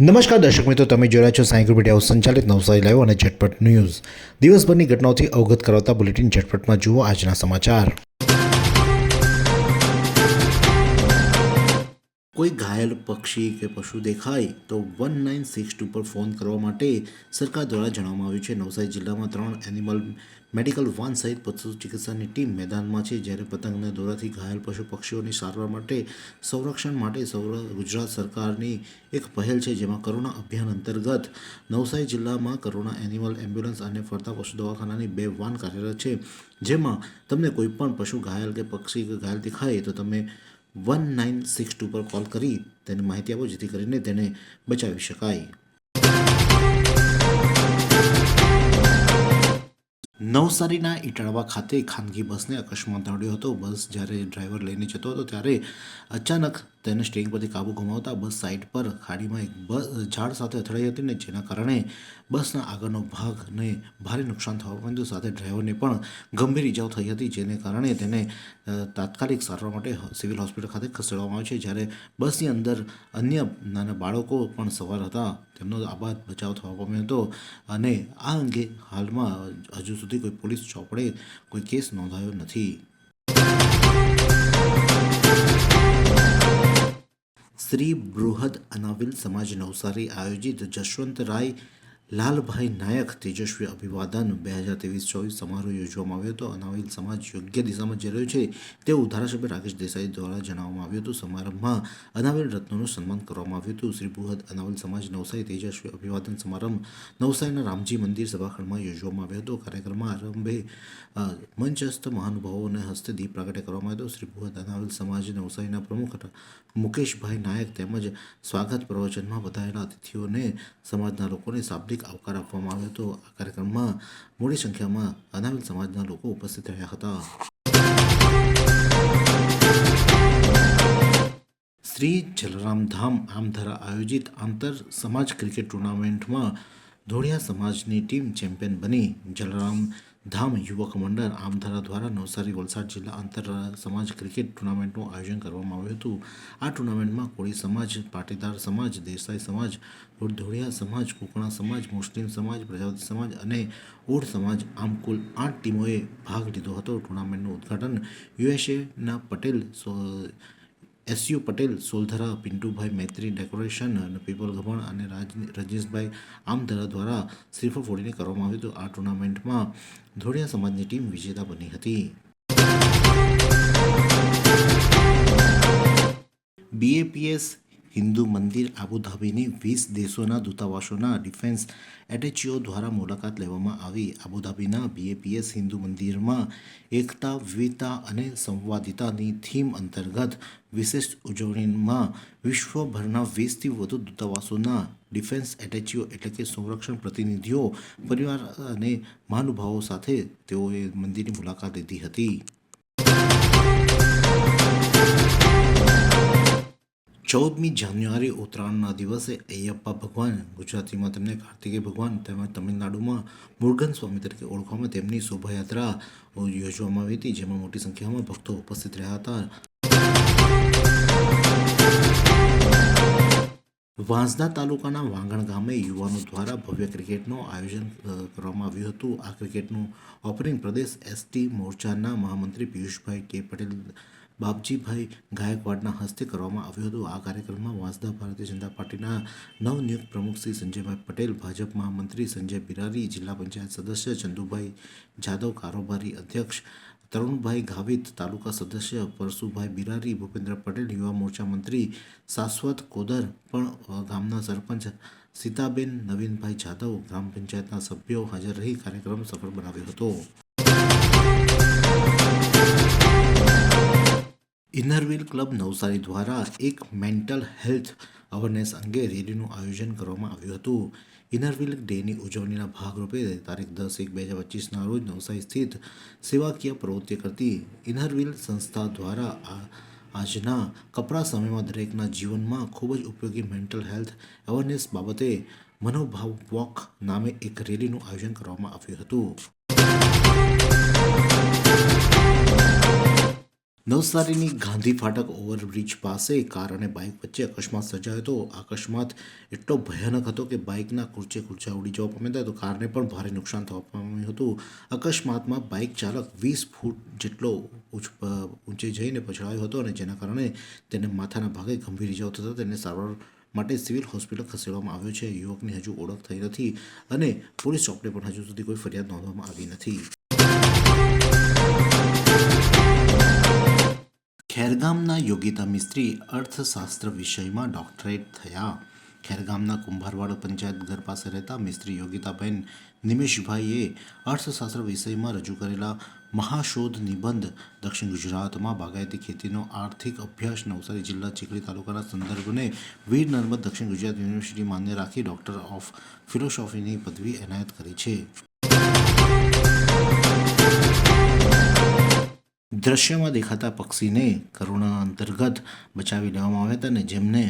નમસ્કાર દર્શક મિત્રો, તમે રહ્યા છો સાઈ ગ્રુપ ઇન્ડિયા સંચાલિત નવસારી લાઈવ અને ઝટપટ ન્યૂઝ. દિવસભરની ઘટનાઓથી અવગત કરાવતા બુલેટિન ઝટપટમાં જુઓ આજના સમાચાર. કોઈ ઘાયલ પક્ષી કે પશુ દેખાય તો વન નાઇન સિક્સ ટુ પર ફોન કરવા માટે સરકાર દ્વારા જણાવવામાં આવ્યું છે. નવસારી જિલ્લામાં ત્રણ એનિમલ મેડિકલ વાન સહિત પશુ ચિકિત્સાની ટીમ મેદાનમાં છે જ્યારે પતંગના દોરાથી ઘાયલ પશુ પક્ષીઓની સારવાર માટે સંરક્ષણ માટે સૌર, ગુજરાત સરકારની એક પહેલ છે જેમાં કરુણા અભિયાન અંતર્ગત નવસારી જિલ્લામાં કરુણા એનિમલ એમ્બ્યુલન્સ અને ફરતા પશુ દવાખાનાની બે વાન કાર્યરત છે. જેમાં તમને કોઈ પણ પશુ ઘાયલ કે પક્ષી કે ઘાયલ દેખાય તો તમે વન નાઇન સિક્સ ટુ પર કોલ કરી તેને માહિતી આપો, જેથી કરીને તેને બચાવી શકાય. નવસારીના ઇટાળવા ખાતે ખાનગી બસને અકસ્માત નડ્યો હતો. બસ જ્યારે ડ્રાઈવર લઈને જતો હતો, ત્યારે અચાનક તેને સ્ટેરિંગ પરથી કાબુ ગુમાવતા બસ સાઈડ પર ખાડીમાં એક બસ ઝાડ સાથે અથડાઈ હતી ને જેના કારણે બસના આગળનો ભાગને ભારે નુકસાન થવા પામ્યું સાથે ડ્રાઈવરને પણ ગંભીર ઇજાઓ થઈ હતી, જેને કારણે તેને તાત્કાલિક સારવાર માટે સિવિલ હોસ્પિટલ ખાતે ખસેડવામાં આવ્યો છે. જ્યારે બસની અંદર અન્ય નાના બાળકો પણ સવાર હતા, તેમનો આબાદ બચાવ થવા પામ્યો હતો અને આ અંગે હાલમાં હજુ સુધી કોઈ પોલીસ ચોપડે કોઈ કેસ નોંધાયો નથી. શ્રી બૃહદ અનાવિલ સમાજ નવસારી આયોજિત જશવંત રાય લાલભાઈ નાયક તેજસ્વી અભિવાદન બે હજાર ત્રેવીસ ચોવીસ સમારોહ યોજવામાં આવ્યો હતો. અનાવિલ સમાજ યોગ્ય દિશામાં જઈ રહ્યો છે તેવું ધારાસભ્ય રાકેશ દેસાઈ દ્વારા જણાવવામાં આવ્યું હતું. સમારંભમાં અનાવિલ રત્નોનું સન્માન કરવામાં આવ્યું હતું. શ્રી બૃહદ અનાવિલ સમાજ નવસારી તેજસ્વી અભિવાદન સમારંભ નવસારીના રામજી મંદિર સભાખંડમાં યોજવામાં આવ્યો હતો. કાર્યક્રમમાં આરંભે મંચસ્થ મહાનુભાવોને હસ્તે દીપ પ્રાગટ્ય કરવામાં આવ્યો હતો. શ્રી બૃહદ અનાવિલ સમાજ નવસારીના પ્રમુખ મુકેશભાઈ નાયક તેમજ સ્વાગત પ્રવચનમાં વધારેલા અતિથિઓને સમાજના લોકોને શાબ્દિક આવકાર આપવામાં આવ્યો હતો. આ કાર્યક્રમમાં મોટી સંખ્યામાં અનાવિલ સમાજના લોકો ઉપસ્થિત રહ્યા હતા. શ્રી જલરામ ધામ આમધારા આયોજિત આંતર સમાજ ક્રિકેટ ટુર્નામેન્ટમાં ધોળિયા સમાજની ટીમ ચેમ્પિયન બની. જલરામ ધામ યુવક મંડળ આમધારા દ્વારા નવસારી, વલસાડ જિલ્લા આંતર સમાજ ક્રિકેટ ટુર્નામેન્ટનું આયોજન કરવામાં આવ્યું હતું. આ ટુર્નામેન્ટમાં કોળી સમાજ, પાટીદાર સમાજ, દેસાઈ સમાજ ધોળિયા સમાજ, કોકણા સમાજ, મુસ્લિમ સમાજ, પ્રજાપતિ સમાજ અને ઓઢ સમાજ આમ કુલ આઠ ટીમોએ ભાગ લીધો હતો. ટુર્નામેન્ટનું ઉદ્ઘાટન યુએસએના પટેલ સો- S U Patel, Soldhara, Pintubhai Maitri decoration અને પીપલ ગભણ અને રાજ રજનીશભાઈ આમધરા દ્વારા શ્રીફળ ફોડીને કરવામાં આવ્યું હતું. આ ટુર્નામેન્ટમાં ધોળિયા સમાજની ટીમ વિજેતા બની હતી. બીએપીએસ હિન્દુ મંદિર આબુધાબીની વીસ દેશોના દૂતાવાસોના ડિફેન્સ એટેચીઓ દ્વારા મુલાકાત લેવામાં આવી. આબુધાબીના બીએપીએસ હિન્દુ મંદિરમાં એકતા, વિવિધતા અને સંવાદિતાની થીમ અંતર્ગત વિશેષ ઉજવણીમાં વિશ્વભરના વીસથી વધુ દૂતાવાસોના ડિફેન્સ એટેચીઓ એટલે કે સંરક્ષણ પ્રતિનિધિઓ, પરિવાર અને મહાનુભાવો સાથે તેઓએ મંદિરની મુલાકાત લીધી હતી. ચૌદમી જાન્યુઆરી ઉત્તરાયણના દિવસે અયપ્પા ભગવાન ગુજરાતીમાં તેમને કાર્તિકેય ભગવાન તેમજ તમિલનાડુમાં મુરગન સ્વામી તરીકે ઓળખવામાં તેમની શોભાયાત્રા યોજવામાં આવી હતી, જેમાં મોટી સંખ્યામાં ભક્તો ઉપસ્થિત રહ્યા હતા. વાંસદા તાલુકાના વાંગણ ગામે યુવાનો દ્વારા ભવ્ય ક્રિકેટનું આયોજન કરવામાં આવ્યું હતું. આ ક્રિકેટનું ઓપનિંગ પ્રદેશ એસટી મોરચાના મહામંત્રી પિયુષભાઈ કે પટેલ બાપજીભાઈ ગાયકવાડના હસ્તે કરવામાં આવ્યો હતો. આ કાર્યક્રમમાં વાંસદા ભારતીય જનતા પાર્ટીના નવનિયુક્ત પ્રમુખ શ્રી સંજયભાઈ પટેલ, ભાજપ મહામંત્રી સંજય બિરારી, જિલ્લા પંચાયત સદસ્ય ચંદુભાઈ જાદવ, કારોબારી અધ્યક્ષ તરુણભાઈ ગાવિત, તાલુકા સદસ્ય પરશુભાઈ બિરારી, ભૂપેન્દ્ર પટેલ, યુવા મોરચા મંત્રી શાશ્વત કોદર, પણ ગામના સરપંચ સીતાબેન, નવીનભાઈ જાદવ, ગ્રામ પંચાયતના સભ્યો હાજર રહી કાર્યક્રમ સફળ બનાવ્યો હતો. ઇનરવીલ ક્લબ નવસારી દ્વારા એક મેન્ટલ હેલ્થ અવેરનેસ અંગે રેલીનું આયોજન કરવામાં આવ્યું હતું. ઇનરવિલ ડેની ઉજવણીના ભાગરૂપે તારીખ દસ એક બે હજાર પચીસના રોજ નવસારી સ્થિત સેવાકીય પ્રવૃત્તિ કરતી ઇનરવિલ સંસ્થા દ્વારા આ, આજના કપરા સમયમાં દરેકના જીવનમાં ખૂબ જ ઉપયોગી મેન્ટલ હેલ્થ અવેરનેસ બાબતે મનોભાવ વોક નામે એક રેલીનું આયોજન કરવામાં આવ્યું હતું. નવસારીની ગાંધી ફાટક ઓવરબ્રિજ પાસે કાર અને બાઇક વચ્ચે અકસ્માત સર્જાયો હતો. અકસ્માત એટલો ભયાનક હતો કે બાઇકના કૂર્ચે કૂર્ચા ઉડી જવા પામ્યા તો કારને પણ ભારે નુકસાન થવા પામ્યું હતું. અકસ્માતમાં બાઇક ચાલક વીસ ફૂટ જેટલો ઊંચે જઈને પછડાયો હતો અને જેના કારણે તેને માથાના ભાગે ગંભીર ઇજાઓ થતા તેને સારવાર માટે સિવિલ હોસ્પિટલ ખસેડવામાં આવ્યો છે. યુવકની હજુ ઓળખ થઈ નથી અને પોલીસ ચોપડે પણ હજુ સુધી કોઈ ફરિયાદ નોંધવામાં આવી નથી. ખેરગામના યોગિતા મિસ્ત્રી અર્થશાસ્ત્ર વિષયમાં ડોક્ટરેટ થયા. ખેરગામના કુંભારવાડ પંચાયત ઘર પાસે રહેતા મિસ્ત્રી યોગિતાબેન નિમેશભાઈએ અર્થશાસ્ત્ર વિષયમાં રજૂ કરેલા મહાશોધ નિબંધ દક્ષિણ ગુજરાતમાં બાગાયતી ખેતીનો આર્થિક અભ્યાસ નવસારી જિલ્લા ચીખલી તાલુકાના સંદર્ભને વીર નર્મદ દક્ષિણ ગુજરાત યુનિવર્સિટી માન્ય રાખી ડોક્ટર ઓફ ફિલોસોફીની પદવી એનાયત કરી છે. દ્રશ્યમાં દેખાતા પક્ષીને કરુણા અંતર્ગત બચાવી લેવામાં આવ્યા હતા અને જેમને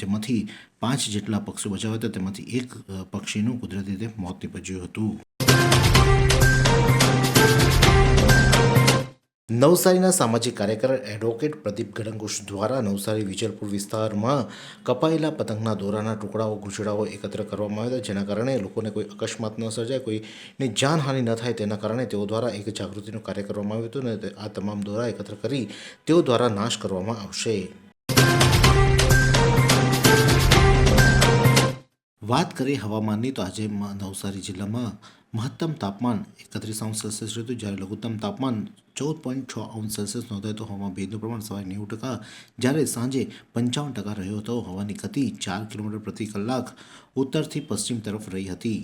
જેમાંથી પાંચ જેટલા પક્ષીઓ બચાવ્યા હતા, તેમાંથી એક પક્ષીનું કુદરતી રીતે મોત નીપજ્યું હતું. નવસારીના સામાજિક કાર્યકર એડવોકેટ પ્રદીપ ગડંગુશ દ્વારા નવસારી વિજલપુર વિસ્તારમાં કપાયેલા પતંગના દોરાના ટુકડાઓ ગુચડાઓ એકત્ર કરવામાં આવ્યા હતા, જેના કારણે લોકોને કોઈ અકસ્માત ન સર્જાય, કોઈની જાનહાનિ ન થાય તેના કારણે તેઓ દ્વારા એક જાગૃતિનું કાર્ય કરવામાં આવ્યું હતું અને આ તમામ દોરા એકત્ર કરી તેઓ દ્વારા નાશ કરવામાં આવશે. વાત કરીએ હવામાનની, તો આજે નવસારી જિલ્લામાં મહત્તમ તાપમાન એકત્રીસ અંશ સેલ્સિયસ હતું, જ્યારે લઘુત્તમ તાપમાન ચૌદ પોઈન્ટ છ અંશ સેલ્સિયસ નોંધાયો તો હવામાં ભેજનું પ્રમાણ સવારે નેવું ટકા, જ્યારે સાંજે પંચાવન ટકા રહ્યો હતો. હવાની ગતિ ચાર કિલોમીટર પ્રતિ કલાક ઉત્તરથી પશ્ચિમ તરફ રહી હતી.